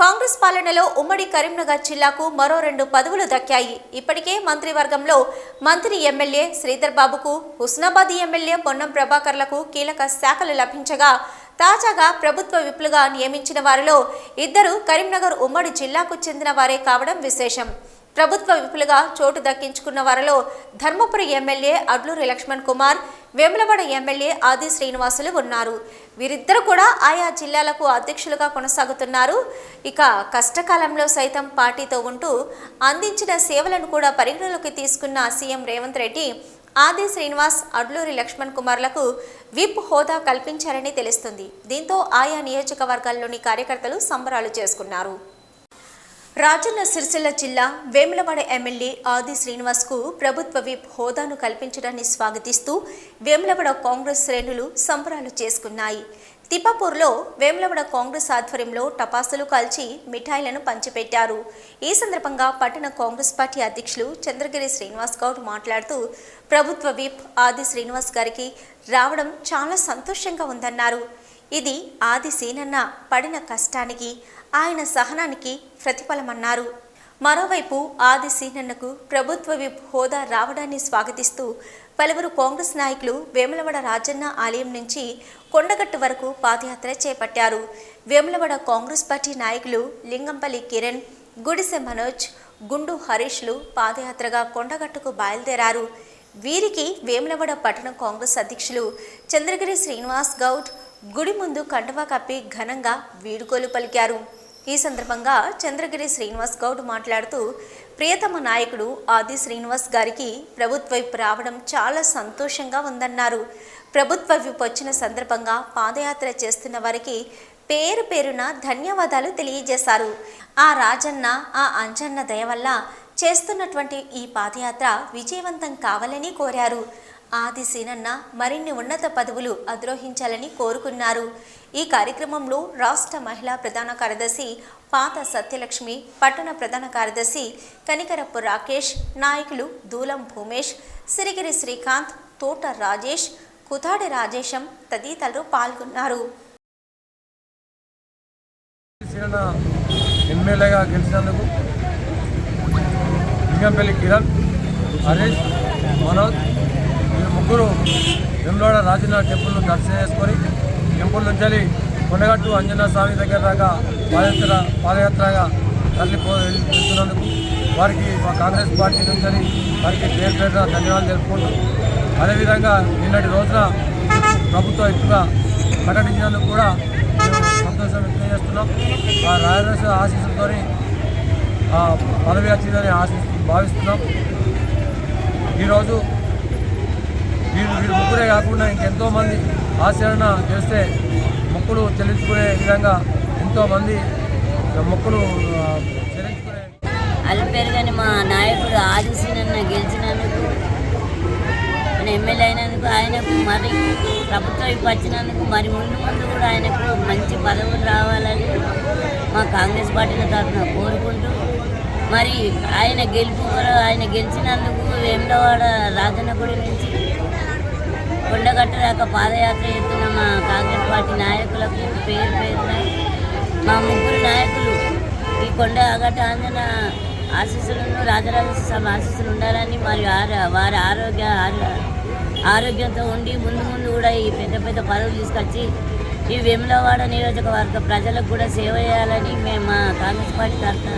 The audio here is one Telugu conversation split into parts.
కాంగ్రెస్ పాలనలో ఉమ్మడి కరీంనగర్ జిల్లాకు మరో రెండు పదవులు దక్కాయి. ఇప్పటికే మంత్రివర్గంలో మంత్రి ఎమ్మెల్యే శ్రీధర్ బాబుకు హుస్నాబాద్ ఎమ్మెల్యే పొన్నం ప్రభాకర్లకు కీలక శాఖలు లభించగా తాజాగా ప్రభుత్వ విప్లుగా నియమించిన వారిలో ఇద్దరు కరీంనగర్ ఉమ్మడి జిల్లాకు చెందిన వారే కావడం విశేషం. ప్రభుత్వ విపులుగా చోటు దక్కించుకున్న వారిలో ధర్మపురి ఎమ్మెల్యే అడ్లూరి లక్ష్మణ్ కుమార్ వేములవాడ ఎమ్మెల్యే ఆది శ్రీనివాసులు ఉన్నారు. వీరిద్దరు కూడా ఆయా జిల్లాలకు అధ్యక్షులుగా కొనసాగుతున్నారు. ఇక కష్టకాలంలో సైతం పార్టీతో ఉంటూ అందించిన సేవలను కూడా పరిగణలోకి తీసుకున్న సీఎం రేవంత్ రెడ్డి ఆది శ్రీనివాస్ అడ్లూరి లక్ష్మణ్ కుమార్లకు విప్ హోదా కల్పించారని తెలుస్తుంది. దీంతో ఆయా నియోజకవర్గాల్లోని కార్యకర్తలు సంబరాలు చేసుకున్నారు. రాజన్న సిరిసిల్ల జిల్లా వేములవాడ ఎమ్మెల్యే ఆది శ్రీనివాస్కు ప్రభుత్వ విప్ హోదాను కల్పించడాన్ని స్వాగతిస్తూ వేములవాడ కాంగ్రెస్ శ్రేణులు సంబరాలు చేసుకున్నాయి. తిపాపూర్లో వేములవాడ కాంగ్రెస్ ఆధ్వర్యంలో టపాసులు కాల్చి మిఠాయిలను పంచిపెట్టారు. ఈ సందర్భంగా పట్టణ కాంగ్రెస్ పార్టీ అధ్యక్షులు చంద్రగిరి శ్రీనివాస్ గౌడ్ మాట్లాడుతూ ప్రభుత్వ విప్ ఆది శ్రీనివాస్ గారికి రావడం చాలా సంతోషంగా ఉందన్నారు. ఇది ఆది సీనన్న పడిన కష్టానికి ఆయన సహనానికి ప్రతిఫలమన్నారు. మరోవైపు ఆది సీనన్నకు ప్రభుత్వ విప్ హోదా రావడాన్ని స్వాగతిస్తూ పలువురు కాంగ్రెస్ నాయకులు వేములవాడ రాజన్న ఆలయం నుంచి కొండగట్టు వరకు పాదయాత్ర చేపట్టారు. వేములవాడ కాంగ్రెస్ పార్టీ నాయకులు లింగంపల్లి కిరణ్ గుడిసె మనోజ్ గుండు హరీష్లు పాదయాత్రగా కొండగట్టుకు బయలుదేరారు. వీరికి వేములవాడ పట్టణ కాంగ్రెస్ అధ్యక్షులు చంద్రగిరి శ్రీనివాస్ గౌడ్ గుడి ముందు కండువా కప్పి ఘనంగా వీడుకోలు పలికారు. ఈ సందర్భంగా చంద్రగిరి శ్రీనివాస్ గౌడ్ మాట్లాడుతూ ప్రియతమ నాయకుడు ఆది శ్రీనివాస్ గారికి ప్రభుత్వ వైపు రావడం చాలా సంతోషంగా ఉందన్నారు. ప్రభుత్వ వైపు వచ్చిన సందర్భంగా పాదయాత్ర చేస్తున్న వారికి పేరు పేరున ధన్యవాదాలు తెలియజేశారు. ఆ రాజన్న ఆ అంజన్న దయ వల్ల చేస్తున్నటువంటి ఈ పాదయాత్ర విజయవంతం కావాలని కోరారు. ఆది సీనన్న మరిన్ని ఉన్నత పదవులు అధిరోహించాలని కోరుకున్నారు. ఈ కార్యక్రమంలో రాష్ట్ర మహిళా ప్రధాన కార్యదర్శి పాత సత్యలక్ష్మి పట్టణ ప్రధాన కార్యదర్శి కనికరపు రాకేష్ నాయకులు దూలం భూమేష్ సిరిగిరి శ్రీకాంత్ తోట రాజేష్ కుతాడి రాజేశం తదితరులు పాల్గొన్నారు. ఎమ్మెల్యేగా గెలిచినందుకు లింగంపల్లి కిరణ్ హరీష్ మనోజ్ ముగ్గురు వెమ్లోడ రాజన్న టెంపుల్ను దర్శనం చేసుకొని టెంపుల్ నుంచి కొండగట్టు అంజనా స్వామి దగ్గర దాకా పాదయాత్ర పాదయాత్రగా తరలి వెళ్తున్నందుకు వారికి మా కాంగ్రెస్ పార్టీ నుంచి వారికి పేరు పేరున ధన్యవాదాలు తెలుపుకుంటూ అదేవిధంగా నిన్నటి రోజున ప్రభుత్వ ఎక్కువగా ప్రకటించినందుకు కూడా మేము సంతోషం వ్యక్తం చేస్తున్నాం. ఆ రాజదర్శ ఆశీస్సులతో పదవి వచ్చిందని ఆశిస్తూ భావిస్తున్నాం. ఈరోజు వీళ్ళు వీళ్ళు ముగ్గురే కాకుండా ఇంకెంతోమంది ఆచరణ చేస్తే మొక్కులు చెల్లించుకునే విధంగా ఎంతోమంది మొక్కులు ఆ, చెల్లించుకునే అల్పేరుగాని మా నాయకుడు ఆదిశీనన్న గెలిచినందుకు ఆయన ఎమ్మెల్యే అయినందుకు ఆయనకు మరి ప్రభుత్వం వచ్చినందుకు మరి ముందు ముందు కూడా ఆయనకు మంచి పదవులు రావాలని మా కాంగ్రెస్ పార్టీల తరఫున కోరుకుంటూ మరి ఆయన గెలుపు ఆయన గెలిచినందుకు వేములవాడ రాజన్న గుడి నుంచి కొండగట్ట పాదయాత్ర చేస్తున్న మా కాంగ్రెస్ పార్టీ నాయకులకు పేరు పేరున మా ముగ్గురు నాయకులు ఈ కొండ అగట ఆంజన ఆశీస్సులను రాజరాజ ఆశీస్సులు ఉండాలని మరి వారి ఆరోగ్య ఆరోగ్యంతో ఉండి ముందు ముందు కూడా ఈ పెద్ద పెద్ద పదవులు తీసుకొచ్చి ఈ వేములవాడ నియోజకవర్గ ప్రజలకు కూడా సేవ చేయాలని మేము మా కాంగ్రెస్ పార్టీ తరఫున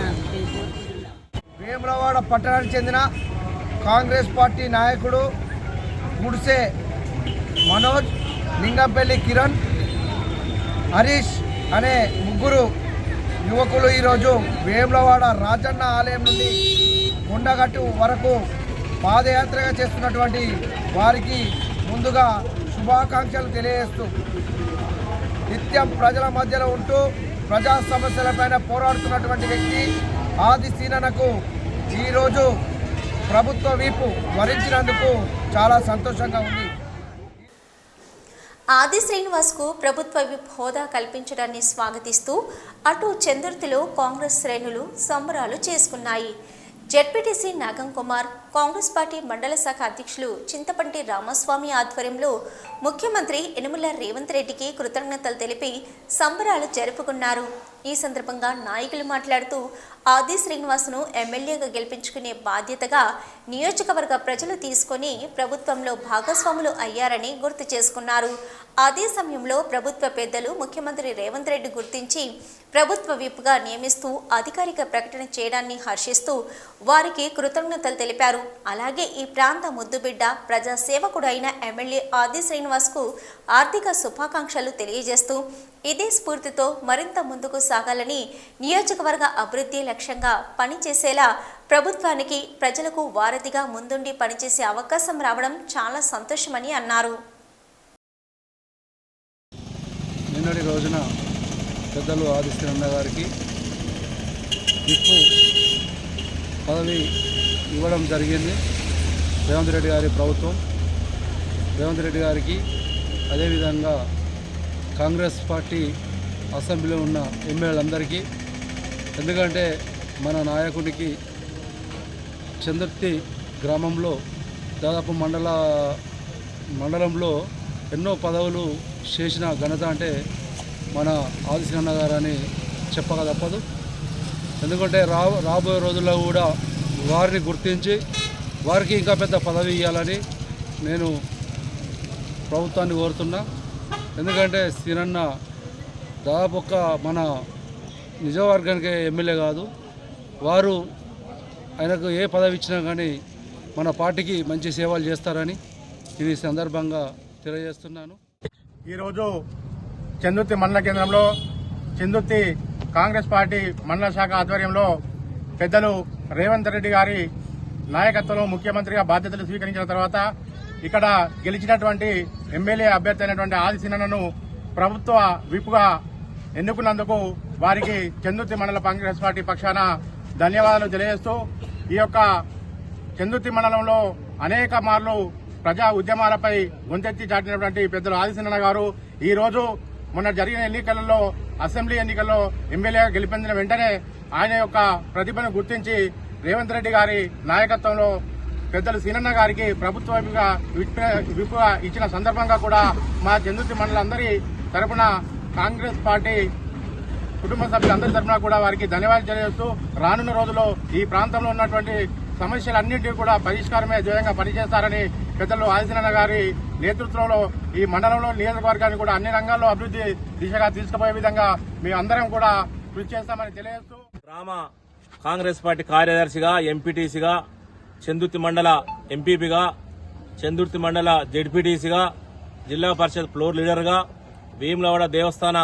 వేములవాడ పట్టణానికి చెందిన కాంగ్రెస్ పార్టీ నాయకుడు గుడిసే మనోజ్ లింగంపల్లి కిరణ్ హరీష్ అనే ముగ్గురు యువకులు ఈరోజు వేములవాడ రాజన్న ఆలయం నుండి కొండగట్టు వరకు పాదయాత్రగా చేస్తున్నటువంటి వారికి ముందుగా శుభాకాంక్షలు తెలియజేస్తూ నిత్యం ప్రజల మధ్యలో ఉంటూ ప్రజా సమస్యలపైన పోరాడుతున్నటువంటి వ్యక్తి ఆది సీననకు ఈరోజు ప్రభుత్వ వీపు వరించినందుకు చాలా సంతోషంగా ఉంది. ఆది శ్రీనివాస్కు ప్రభుత్వ విప్ హోదా కల్పించడాన్ని స్వాగతిస్తూ అటు చందుర్తిలో కాంగ్రెస్ శ్రేణులు సంబరాలు చేసుకున్నాయి. ZPTC Nagam Kumar Congress party మండల శాఖ అధ్యక్షులు చింతపంటి రామస్వామి ఆధ్వర్యంలో ముఖ్యమంత్రి యనుమల రేవంత్ రెడ్డికి కృతజ్ఞతలు తెలిపి సంబరాలు జరుపుకున్నారు. ఈ సందర్భంగా నాయకులు మాట్లాడుతూ ఆది శ్రీనివాసును ఎమ్మెల్యేగా గెలిపించుకునే బాధ్యతగా నియోజకవర్గ ప్రజలు తీసుకొని ప్రభుత్వంలో భాగస్వాములు అయ్యారని గుర్తు చేసుకున్నారు. అదే సమయంలో ప్రభుత్వ పెద్దలు ముఖ్యమంత్రి రేవంత్ రెడ్డి గుర్తించి ప్రభుత్వ విప్గా నియమిస్తూ అధికారిక ప్రకటన చేయడాన్ని హర్షిస్తూ వారికి కృతజ్ఞతలు తెలిపారు. అలాగే ఈ ప్రాంత ముద్దుబిడ్డ ప్రజాసేవకుడైన అయిన ఎమ్మెల్యే ఆది శ్రీనివాస్కు ఆర్థిక శుభాకాంక్షలు తెలియజేస్తూ ఇదే స్ఫూర్తితో మరింత ముందుకు సాగాలని నియోజకవర్గ అభివృద్ధి లక్ష్యంగా పనిచేసేలా ప్రభుత్వానికి ప్రజలకు వారధిగా ముందుండి పనిచేసే అవకాశం రావడం చాలా సంతోషమని అన్నారు. నిన్నటి రోజున పెద్దలు ఆదిత్యనన్న గారికి విప్పు పదవి ఇవ్వడం జరిగింది. రేవంత్ రెడ్డి గారి ప్రభుత్వం. రేవంత్ రెడ్డి గారికి అదేవిధంగా కాంగ్రెస్ పార్టీ అసెంబ్లీలో ఉన్న ఎమ్మెల్యేలందరికీ ఎందుకంటే మన నాయకుడికి చంద్రతి గ్రామంలో దాదాపు మండల మండలంలో ఎన్నో పదవులు చేసిన ఘనత అంటే మన ఆదిశనన్న గారని చెప్పక తప్పదు. ఎందుకంటే రా రాబోయే రోజుల్లో కూడా వారిని గుర్తించి వారికి ఇంకా పెద్ద పదవి ఇవ్వాలని నేను ప్రభుత్వాన్ని కోరుతున్నా. ఎందుకంటే సినన్న దాదాపు ఒక మన నిజవర్గానికి ఎమ్మెల్యే కాదు. వారు ఆయనకు ఏ పదవి ఇచ్చినా కానీ మన పార్టీకి మంచి సేవలు చేస్తారని ఇది ఈ సందర్భంగా తెలియజేస్తున్నాను. ఈరోజు చందుర్తి మండల కేంద్రంలో చందుర్తి కాంగ్రెస్ పార్టీ మండల శాఖ ఆధ్వర్యంలో పెద్దలు రేవంత్ రెడ్డి గారి నాయకత్వంలో ముఖ్యమంత్రిగా బాధ్యతలు స్వీకరించిన తర్వాత ఇక్కడ గెలిచినటువంటి ఎమ్మెల్యే అభ్యర్థి అయినటువంటి ఆదిశీనను ప్రభుత్వ విప్గా ఎన్నుకున్నందుకు వారికి చందుర్తి మండల కాంగ్రెస్ పార్టీ పక్షాన ధన్యవాదాలు తెలియజేస్తూ ఈ యొక్క చందుర్తి మండలంలో అనేక మార్లు ప్రజా ఉద్యమాలపై గొంతెత్తి చాటినటువంటి పెద్దలు ఆదిశనన్న గారు. ఈ రోజు మొన్న జరిగిన ఎన్నికలలో అసెంబ్లీ ఎన్నికల్లో ఎమ్మెల్యేగా గెలిపొందిన వెంటనే ఆయన యొక్క ప్రతిభను గుర్తించి రేవంత్ రెడ్డి గారి నాయకత్వంలో పెద్దలు సీనన్న గారికి ప్రభుత్వ విపుగా ఇచ్చిన సందర్భంగా కూడా మా చందుర్తి మండలందరి తరపున కాంగ్రెస్ పార్టీ కుటుంబ సభ్యులందరి తరఫున కూడా వారికి ధన్యవాదాలు తెలియజేస్తూ రానున్న రోజుల్లో ఈ ప్రాంతంలో ఉన్నటువంటి సమస్యలన్నింటినీ కూడా పరిష్కారమే ధ్యేయంగా పనిచేస్తారని పెద్దలు ఆదిశనన్న గారి నేతృత్వంలో ఈ మండలంలో నియోజకవర్గాన్ని కూడా అన్ని రంగాల్లో అభివృద్ధి దిశగా తీసుకుపోయే విధంగా మీ అందరం కూడా కృషి చేస్తామని తెలియజేస్తూ రామ కాంగ్రెస్ పార్టీ కార్యదర్శిగా ఎంపీటీసీగా చందుర్తి మండల ఎంపీపీగా చందుర్తి మండల జెడ్పీటీసీగా జిల్లా పరిషత్ ఫ్లోర్ లీడర్గా భీమలవాడ దేవస్థాన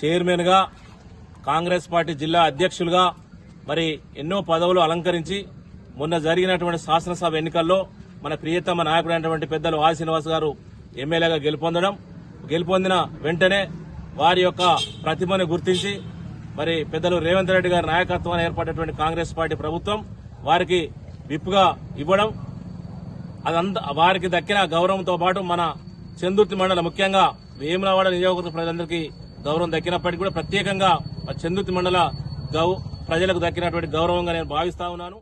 చైర్మన్గా కాంగ్రెస్ పార్టీ జిల్లా అధ్యక్షులుగా మరి ఎన్నో పదవులు అలంకరించి మొన్న జరిగినటువంటి శాసనసభ ఎన్నికల్లో మన ప్రియతమ నాయకుడైనటువంటి పెద్దలు ఆది శ్రీనివాస్ గారు ఎమ్మెల్యేగా గెలుపొందడం. గెలుపొందిన వెంటనే వారి యొక్క ప్రతిభను గుర్తించి మరి పెద్దలు రేవంత్ రెడ్డి గారి నాయకత్వాన్ని ఏర్పడినటువంటి కాంగ్రెస్ పార్టీ ప్రభుత్వం వారికి విప్పుగా ఇవ్వడం అదంతా వారికి దక్కిన గౌరవంతో పాటు మన చందుర్తి మండలం ముఖ్యంగా వేములవాడ నియోజకవర్గ ప్రజలందరికీ గౌరవం దక్కినప్పటికీ కూడా ప్రత్యేకంగా ఆ చందుర్తి మండల గౌ ప్రజలకు దక్కినటువంటి గౌరవంగా నేను భావిస్తా ఉన్నాను.